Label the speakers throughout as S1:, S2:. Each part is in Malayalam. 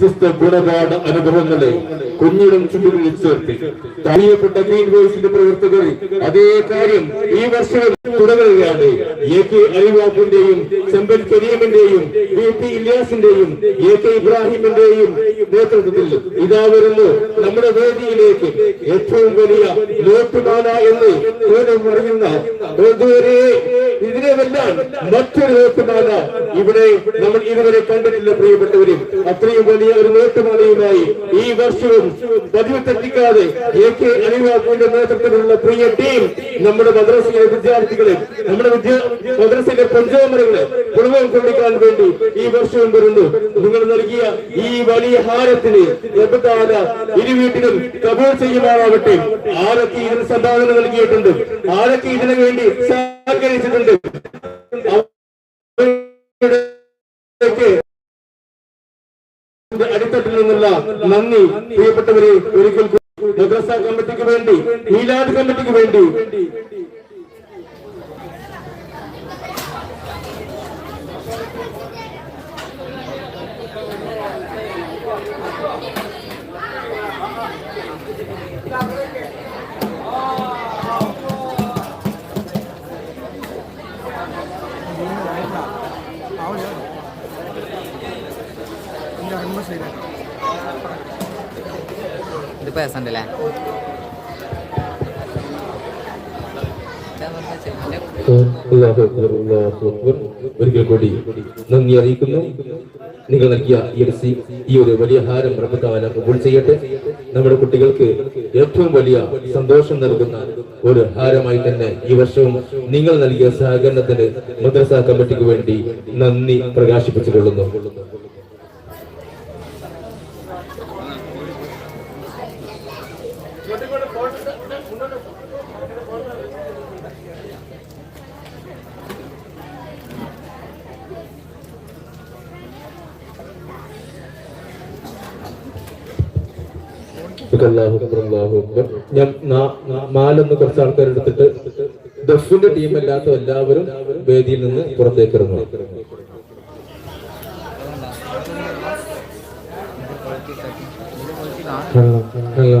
S1: വ്യത്യസ്ത ഗുണപാഠ അനുഭവങ്ങളെ കുഞ്ഞിടം ചുണ്ടിൽ ചേർത്തി തണിയപ്പെട്ട ഗ്രീൻ വോയിസിന്റെ പ്രവർത്തകർ അതേ കാര്യം ഈ വർഷം തുടരുകയാണ് എ കെ അലിവാബിന്റെയും ചെമ്പൻ കരീമിന്റെയും വി പി ഇലിയാസിന്റെയും എ കെ ഇബ്രാഹിമിന്റെയും നേതൃത്വത്തിൽ ഇതാ വരുന്നു നമ്മുടെ വേദിയിലേക്ക് ഏറ്റവും വലിയ നോട്ടുമാല എന്ന് പറയുന്ന ഇതുവരെ ഇതിനെ വെല്ലാൻ മറ്റൊരു നോട്ടുമാല ഇവിടെ നമ്മൾ ഇതുവരെ കണ്ടിട്ടില്ല പ്രിയപ്പെട്ടവരും. അത്രയും വലിയ ഒരു നോട്ടുമാലയുമായി ഈ വർഷവും പതിവ് തെറ്റിക്കാതെ എ കെ അനിവാബുവിന്റെ നേതൃത്വത്തിലുള്ള പ്രിയ ടീം നമ്മുടെ മദ്രസയിലെ വിദ്യാർത്ഥികളെ നമ്മുടെ മദ്രസയിലെ പഞ്ചാമരങ്ങളെ കുടുംബം കൊണ്ടിക്കാൻ വേണ്ടി ഈ വർഷവും വരുന്നു. നിങ്ങൾ നൽകിയ ഈ വലിയ ഹാരത്തിന് എബത്താല ഇരു വീട്ടിലും കബൂൾ ചെയ്യുമാറാവട്ടെ. ആരൊക്കെ ഇതിന് സംഭാവന നൽകിയിട്ടുണ്ട്? ആരൊക്കെ ഇതിനു വേണ്ടി സഹകരിച്ചിട്ടുണ്ട്? അവരുടെയൊക്കെ നിന്നുള്ള നന്ദി പ്രിയപ്പെട്ടവരെ ഒരിക്കൽ മദ്രസ കമ്മിറ്റിക്ക് വേണ്ടി മീലാദ് കമ്മിറ്റിക്ക് വേണ്ടി
S2: പേഴ്സണ്ട് അല്ലേ
S1: നന്ദി അറിയിക്കുന്നു. നിങ്ങൾ നൽകിയ ഈ ഒരു ഈ ഒരു വലിയ ഹാരം റബ്ബത്താല കബൂൾ ചെയ്യട്ടെ. നമ്മുടെ കുട്ടികൾക്ക് ഏറ്റവും വലിയ സന്തോഷം നൽകുന്ന ഒരു ഹാരമായി തന്നെ ഈ വർഷവും നിങ്ങൾ നൽകിയ സഹകരണത്തിന് മദ്രസ കമ്മിറ്റിക്ക് വേണ്ടി നന്ദി അല്ലാഹു ഞാൻ നാ- നാ- കുറച്ച് ആൾക്കാർ എടുത്തിട്ട് ദഫിന്റെ ടീം അല്ലാത്ത എല്ലാവരും വേദിയിൽ നിന്ന് പുറത്തേക്ക് ഇറങ്ങും hello hello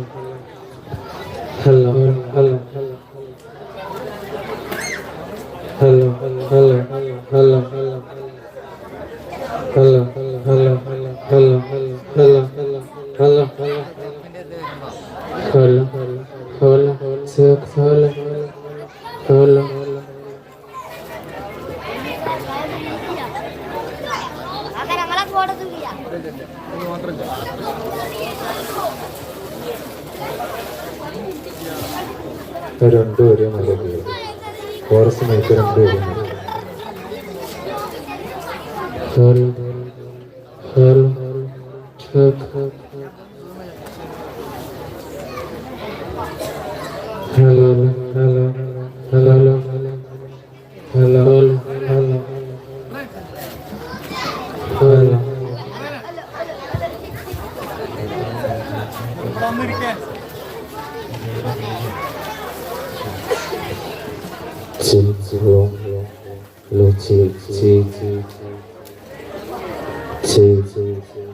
S1: രണ്ടുപേരും നല്ല പേര് ഫോറസ്റ്റ് മേക്ക് சரி சரி சரி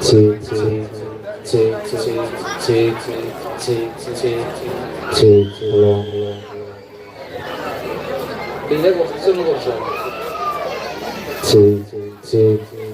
S1: சரி சரி சரி சரி சரி சரி சரி சரி 딜레 걱정은 걱정.
S3: 제, 제, 제, 제.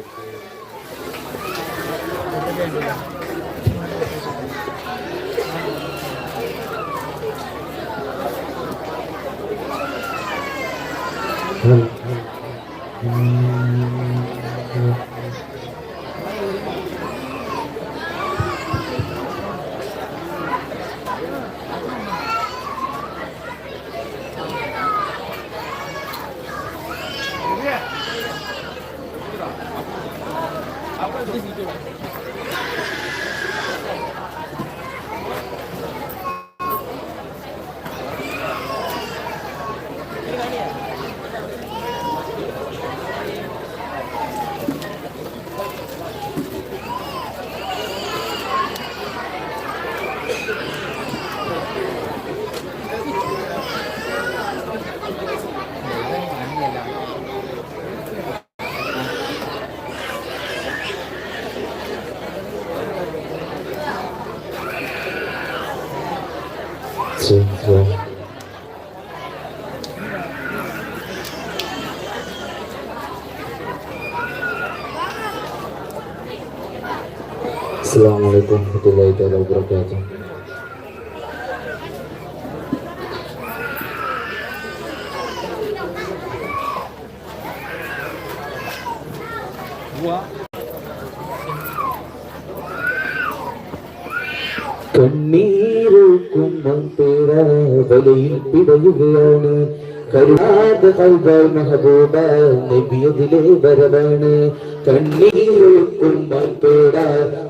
S3: warahmatullahi wabarakatuh. കണ്ണീരൂക്കും മന്ത്രിയുടെ കരുണാത് കൽബ മഹബൂബ നബിയതിലെ വരവാണ്. കണ്ണീരൊഴുക്കും മൽപേട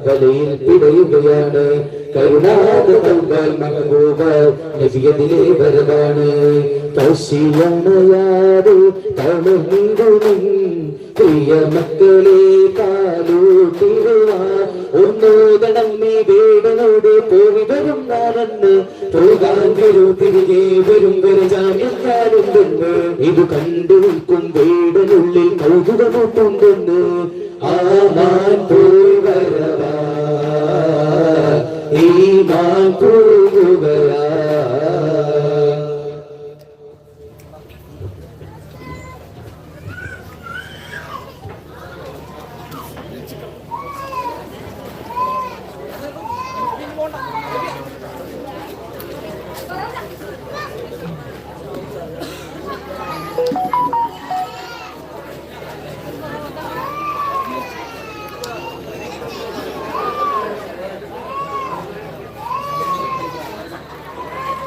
S3: വലയിൽ പിടയുകയാണ്. കരുണാത് കൽബ മഹബൂബ നബിയതിലെ വരവാണ്. തൗസിയാണ് യാത് തമിഴ്ന്നു പ്രിയ മക്കളെ കാലൂട്ടിടുവാൻ നീ വേടനോട് പോയി വരും നാലെന്ന് പോകാൻ വരൂ തിരികെ വരും വരെ വരജാമ്യക്കാരുണ്ടെന്ന് ഇത് കണ്ടു നിൽക്കും വേടനുള്ളിൽ കൗതുകമൊട്ടുണ്ടെന്ന്.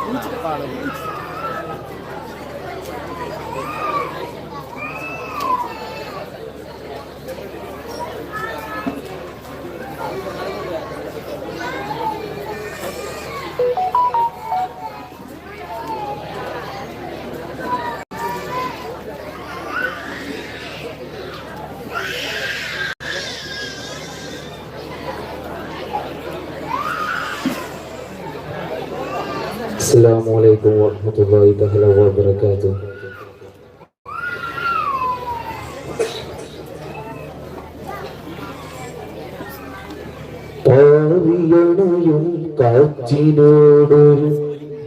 S3: Each of. عليكم ورحمة الله تعالى وبركاته പാറിയണയും കാറ്റിനോടൊരു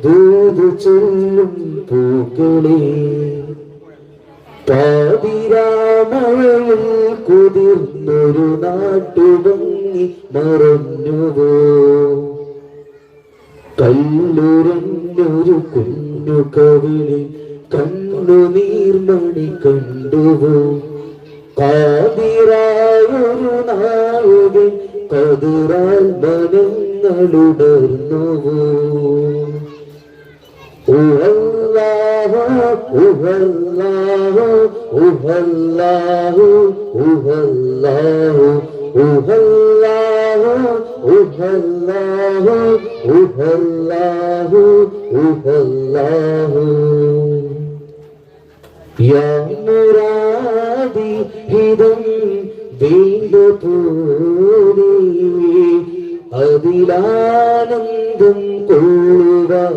S3: ദൂത് ചൊല്ലും പൂക്കളെ പാതിരാമഴയിൽ കുതിർന്നൊരു നാട്ടുഭംഗി മറഞ്ഞുവോ കല്ലുരഞ്ഞൊരു കുഞ്ഞു കവിളി കണ്ണുനീർമണി കണ്ടുവോ? കാതിരായൊരു നായകൻ കതിരാൽ മനങ്ങളുടർന്നുവോ ഉഹല്ലാഹു ഉഹല്ലാഹു ഉഹല്ലാഹു ഉഹല്ലാഹു ഉഹല്ലാഹു أوفى الله أوفى الله أوفى الله يا مرادي هدم വീണ്ടുപോരി അതിലാനന്ദം കൊള്ളുവാൻ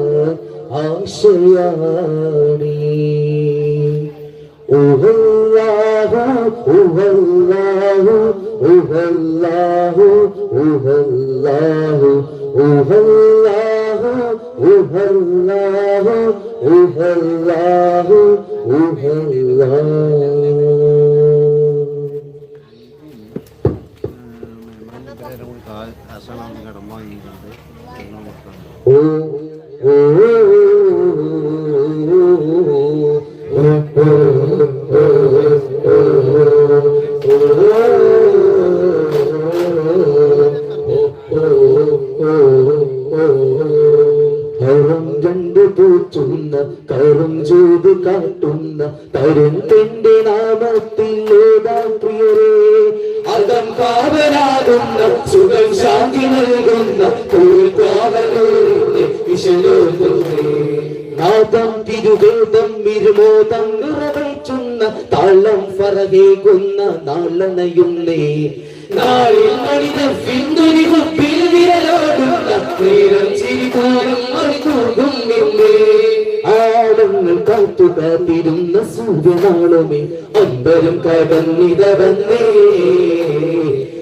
S3: ആശയാണീ ഉഹല്ലാഹു ഉഹല്ലാഹു ഉഹല്ലാഹു ഉഹല്ലാഹു ഉഹല്ലാഹു ഉഹല്ലാഹു ഉഹല്ലാഹു ഉഹല്ലാഹു
S4: ഭക്ഷണം കടം വാങ്ങിയിട്ടുണ്ട് എല്ലാം കൊടുക്കണം
S3: ഓ ഓ കാവലാകുന്ന സുഖം ശാന്തി നൽകുന്ന നാദം തിരുവേദം വിരുമോദം നിറവേറ്റുന്ന താളം ഫറകേകുന്ന നാളണയുന്നേ നാളിൽ മണിത പിന്തുണി കുപ്പിൽ വിരലോടുന്ന നേരം കാത്തു സൂര്യനാളുമേ അമ്പരം കടന്നിത വന്നേ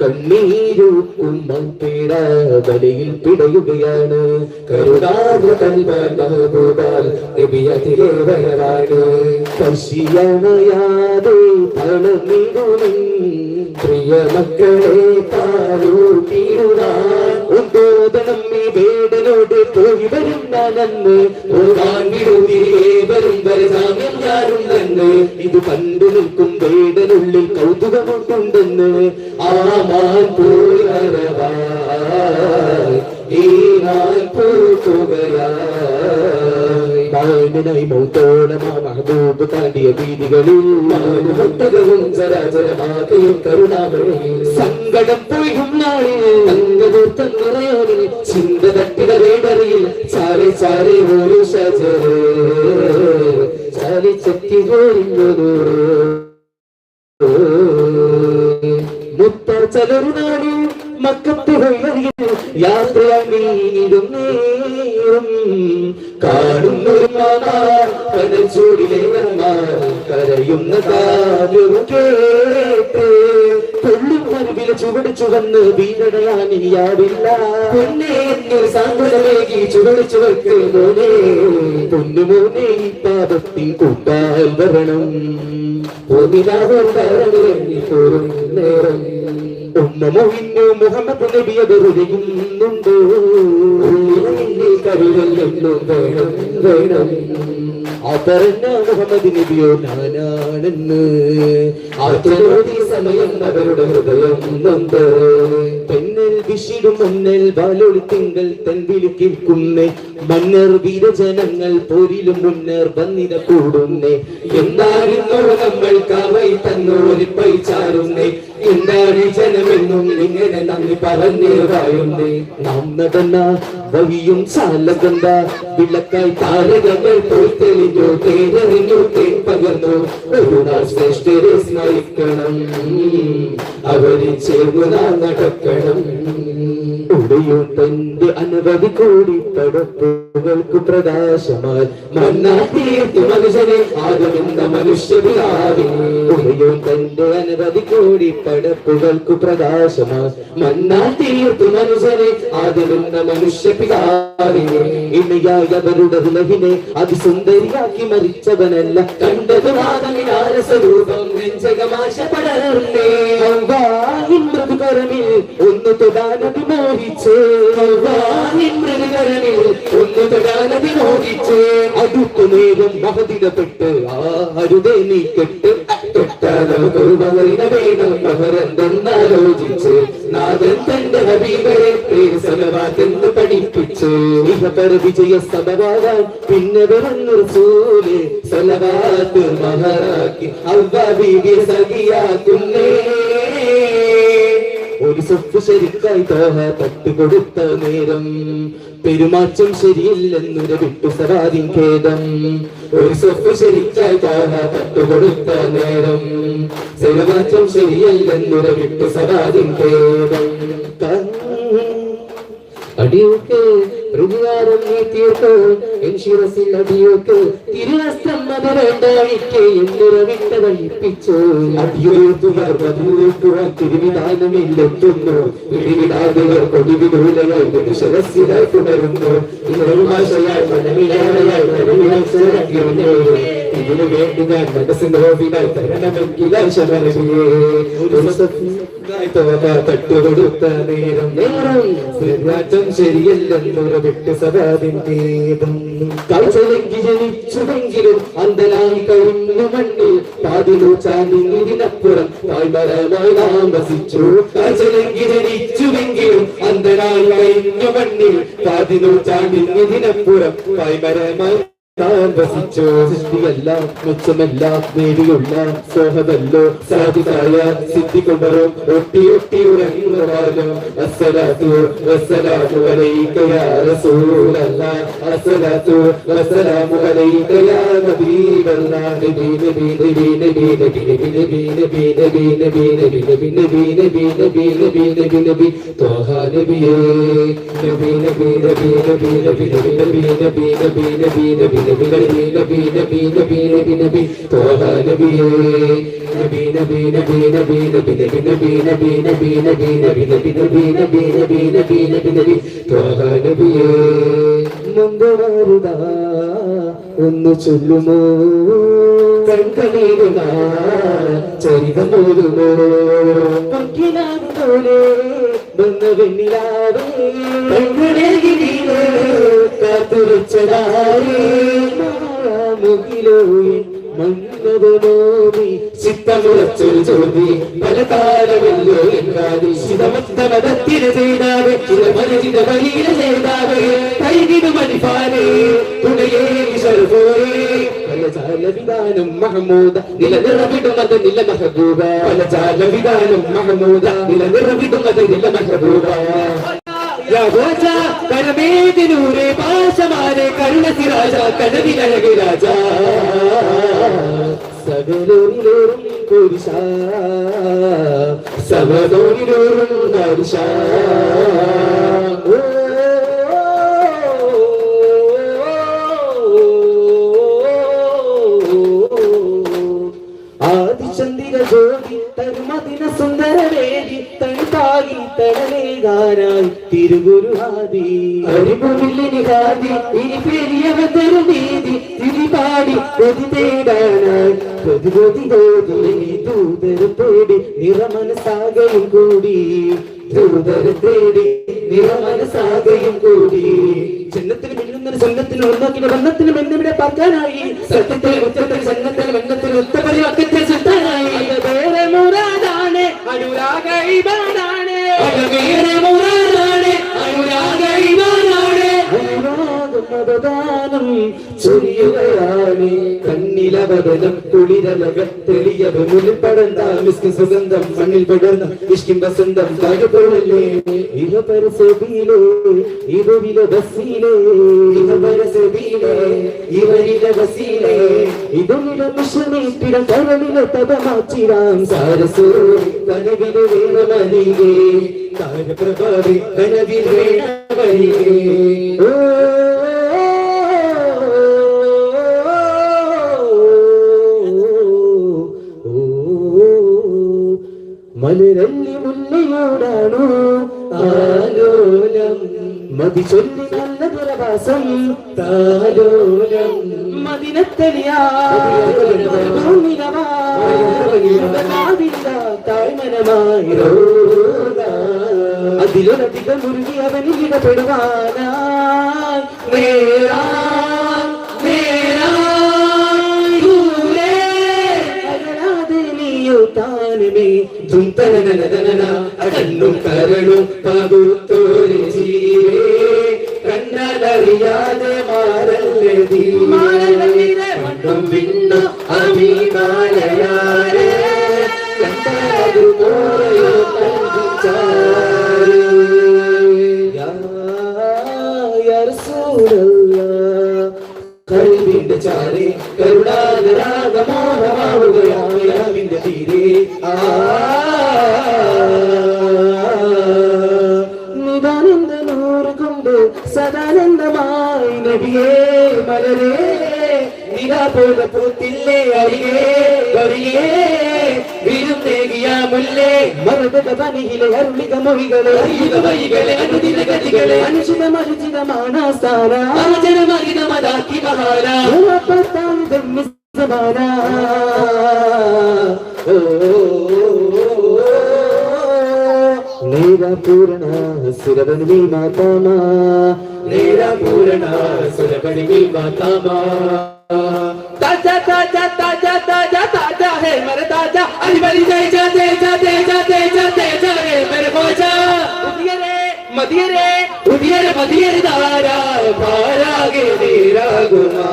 S3: കണ്ണീരൂക്കും മൺപീട വലയിൽ പിടയുകയാണ് തളർന്നിടും പ്രിയ മക്കളെ പാലൂട്ടിടുവാൻ ഉദ്ബോധനം ഈ വേടനോട് പോയി വരും ഞാനെന്ന് പോകാൻ വിടുതിരികെ വരും വരെ സാമ്യം ഞാനുണ്ടെന്ന് ഇത് കണ്ടു നിൽക്കും വേടനുള്ളിൽ കൗതുകമുണ്ടെന്ന് ആ മാൻ പോയി വരവായി. ഈ നാൾ പൂക്കുകയായി മാനനായി മൗത്തോളമാ താണ്ടിയ വീതികളിൽ മാനുമൊട്ടകവും ചരാചരമാകയും കരുണാമഴയിൽ സങ്കടം പോയും നാളിൽ തങ്കതൂർത്തം നിറയോനിൽ ചിന്ത തട്ടിട വേടറിയിൽ ചാരി ചാരി ഒരു ചാരി ചെത്തി പോരുന്നതോ മുത്ത ചലരുനാടി മക്കത്ത് വഴിയറിയിൽ യാത്രയായിടും നേരം കാണുന്നൊരു കടൽ ചൂടിലെ കരയുന്ന കാര്യം കേട്ട് കൊള്ളും മരുവിലെ ചുവട് ചുവന്ന് വീഴടയാനിയാവില്ല പൊന്നെ എന്നൊരു സാന്ത്വനമേകി ചുവട് ചുവക്ക് മോനെ. പൊന്നു മോനെ ഈ പാപത്തിൻ കൂട്ടാൽ വരണം. മുഹമ്മദ് വേണം വേണം. ആ പറഞ്ഞ മുഹമ്മദ് നബിയോ ഞാനാണെന്ന് ആദ്യമോദി സമയം അവരുടെ ഹൃദയം നൊന്ത്. പെണ്ണൽ വിഷിടും മുന്നൽ വാലൊളി തിങ്കൾ തൻ കേൾക്കുന്നേ മന്നർ വീരജനങ്ങൾ പോരിലും മുന്നേർ വന്നിത കൂടുന്നേ. എന്തായിരുന്നു നമ്മൾ കവൈ തന്നോരി പൈച്ചാറുന്നേ എന്താണ് ജനമെന്നും ഇങ്ങനെ നന്ദി പറഞ്ഞു പറയുന്നേ നാം നടന്ന വഴിയും ചാലകണ്ട വിളക്കായി താരകങ്ങൾ പോയി തെളിഞ്ഞു തേരറിഞ്ഞു തേൻ പകർന്നു. ഒരു നാൾ ശ്രേഷ്ഠരെ സ്മരിക്കണം അവരെ ചേർന്ന് നടക്കണം. ഉടയും തന്റെ അനവധി കോടി പടപ്പുകൾക്ക് പ്രകാശമായി. മണ്ണാത്തീർത്തു മനുഷ്യനെ ആകുമെന്ന മനുഷ്യവിലാവിനെ ഉടയും തന്റെ അനവധി കോടി പടപ്പുകൾക്ക് പ്രകാശമായി. മണ്ണാത്തീർത്തു മനുഷ്യനെ ആകുമെന്ന മനുഷ്യപിതാവിനെ ഇണയായവരുടെ ഉലകിനെ അതിസുന്ദരിയാക്കി മരിച്ചവനല്ല. കണ്ടത് സ്വരൂപം നെഞ്ചകമാശപ്പെടർന്നേ മൃദുകരമിൽ ഒന്ന് തൊടാനതി മോഹിച്ച് മൃദുകരമിൽ ഒന്ന് തൊടാനതി മോഹിച്ച് അടുത്തു നേരം മഹതിരപ്പെട്ട് ആ അരുതേ നീ കെട്ട് തൊട്ടാലൊരു പകരിന വേണം അവരെന്തെന്നാലോചിച്ച് നാഥൻ തന്റെ ഹബീബരെ പ്രേസലവാതെന്ന് പഠിപ്പിച്ച് ഇഹപര വിജയ സമവാകാൻ പിന്നെ വരുന്നു റസൂൽ സലവാത്ത് മഹറാക്കി അവ സഖിയാക്കുന്നേ. സ്വത്ത് ശരിക്കായി നേരം. പെരുമാറ്റം ശരിയില്ലെന്നൊരു വിട്ടു സവാദിൻ ഖേദം. സ്വത്ത് ശരിക്കായി തോഹ തട്ടുകൊടുത്ത നേരം. പെരുമാറ്റം ശരിയല്ലെന്നൊരു വിട്ടു സവാദിൻ ഖേദം. അടിയൊക്കെ പ്രതികാരം നീ എൻ ശിരസിൽ അടിയൊക്കെ തിരുവസ്ത്രം മതരണ്ടായിക്ക് എന്നുറവിട്ട വഴിപ്പിച്ചു അടിയുയർത്തുകാർ മതിയുയർത്തുവാൻ തിരുവിധാനമില്ലെത്തുന്നു ഇടിവിടാതവർ കൊടിവിദൂലയായി ശിരസിലായി തുടരുന്നു. മനമിലേറെയായി ശബരിയെ ഒരു തട്ടുകൊടുത്ത നേരം നേരം പെരുമാറ്റം ശരിയല്ലെന്നൊരു വിട്ട് സദാതിന്റെ കാഴ്ചലെങ്കി ജനിച്ചുവെങ്കിലും അന്ധനായി കഴിഞ്ഞു മണ്ണിൽ പാതിനൂറ്റാണ്ടിനപ്പുറം തായ്മരമായി നാം വസിച്ചു കാഴ്ചലെങ്കി ജനിച്ചുവെങ്കിലും അന്ധനായി കഴിഞ്ഞു മണ്ണിൽ പാതിലോ തായ്മരമായി താൻ വസിച്ചു സൃഷ്ടിയെല്ലാം മെച്ചമെല്ലാം നേടിയുള്ള സോഹമല്ലോ സാധിതായ സിദ്ധി കൊണ്ടറും ഒട്ടി ഒട്ടി ഉറങ്ങുവാനോ അസ്സലാത്തു വസ്സലാമു അലൈക യാ റസൂലല്ലാ അസ്സലാത്തു വസ്സലാമു അലൈക യാ നബീബല്ലാ നബി നബി നബി നബി നബി നബി നബി നബി നബി നബി നബി നബി നബി നബി നബി നബി നബി ത്വഹ നബിയേ നബി നബി നബി നബി നബി നബി നബി നബി നബി നബി നബി നബി നബി നബി നബി നബി നബി ത്വഹ നബിയേ നബി നബി നബി നബി നബി നബി നബി നബി നബി നബി നബി നബി നബി നബി നബി നബി നബി നബി തോഹ നബിയേ മുമ്പ് ഒന്ന് ചൊല്ലുമോ കൺകണീരുക ചരിതം പോലെ പെട്ടെന്ന് പിന്നിലാവും ചിത്തമുറച്ചൊരു ചോദി പല താരമല്ലോ എങ്കാതി ശിതമത്തമതത്തിര ചെയ്താവെ ചില മനുജിത ബലീന ചെയ്താവെ കൈകിടുമണി പാലേ ജാലവിധാനം മഹമൂദ നിലനിറവിടുന്നത് നില മഹബൂബ പല ജാലവിധാനം മഹമൂദ നിലനിറവിടുന്നത് നില മഹബൂബ കരമേതിനൂരെ പാശമാരെ കരുണസി രാജ കനവിലഴകി രാജ. സകലോരിലോറും പുരുഷ സകലോരിലോറും പുരുഷ തണുപ്പാകി തിരുഗുരു തിരുഗുരുഹാദി. അരിപുമില്ലിനി ഹാദി ഇനി പെരിയവ തരുനീതി തിരിപാടി കൊതി തേടാനായി. കൊതി കൊതി കൊതി ദൂതര തേടി നിറമനസാകയും കൂടി. ദൂതര തേടി നിറമനസാകയും കൂടി. ചെന്നത്തിന് മിന്നുന്നതിന് സ്വന്തത്തിന് ഒന്നാക്കിന് ബന്ധത്തിന് ബന്ധമിടെ പാർക്കാനായി. സത്യത്തിൽ ഉച്ചത്തിൽ ജന്നത്തിൽ ബന്ധത്തിൽ ഉത്തപരി വക്കത്തിൽ സുൽത്താനായി അത് വേറെ മുറാദാണ് അനുരാഗ ഇബാദാണ്. Porque namorado മതദാനം ചൊരിയുകയാണ് കണ്ണിലവതനം കുളിരലക തെളിയവ മുന്നിൽ പടർന്ന മിസ്ക് സുഗന്ധം മണ്ണിൽ പടർന്ന ഇഷ്കിം വസന്തം കാകപ്പോഴല്ലേ ഇഹ പരസബീലേ ഇവരില ബസീലേ. ഇഹ പരസബീലേ ഇവരില ബസീലേ. ഇതുമില മുഷമേറ്റിട കരളില തപമാച്ചിരാം സാരസോ കനവില വേണമലികേ താരപ്രഭാവി കനവിൽ വേണമനിയേ ഓ മലരല്ലി മുല്ലയോടാണോ താലോലം. മതി ചൊല്ലി നല്ല പ്രവാസം താലോലം. മതിനത്തലിയാതില്ലായ്മനമായി അതിലൊരധികം മുറുകി അവന് ഇടപെടുവാനായി നേരാ നേരാ. താനമേ. ചുറ്റും തനനനനന കണ്ണും കരളും പകുത്തോരെ ജീവേ കണ്ണലറിയാതെ മാറല്ലേ കണ്ടും പിന്നു അഭിമാനയാരെ. കണ്ടതുപോയോ കണ്ടിച്ചാ കഥ പൂത്തില്ലേ അരികേ? കൊറിയേ വിരുന്നേകിയ മുല്ലേ? മറുപത പനിയിലെ അരുളിക മൊഴികളെ. അരുളിക വഴികളെ അനുദിന ഗതികളെ. അനുചിതമനുചിതമാണ് ആസ്ഥാന ആചരമഹിതമതാക്കി മഹാര. ഓ. പൂരണ സുരവൻ മീ മാതാമാ മാതാമാ जाता जाता जाता जाता, जा है मरता जा अली बली जा जा जा जा जा जा रे मेरे बोझा उठिए रे मदिए रे उठिए रे मदिए
S5: रे दारा भारा गे तेरा गुमा।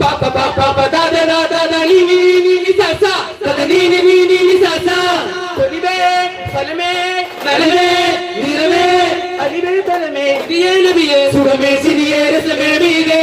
S5: पापा पापा पता दे दादा, दानी, नी नी नी सासा। दानी नी नी नी नी सासा। तोली बे, फल में, नल में, नीर में। अली बे तल में, दिए नबी सुर में, सिनिए, रस में भी दे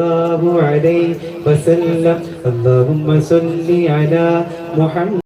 S6: അലൈഹി വസല്ലം. അല്ലാഹുമ്മ സല്ലി അലാ മുഹമ്മദ്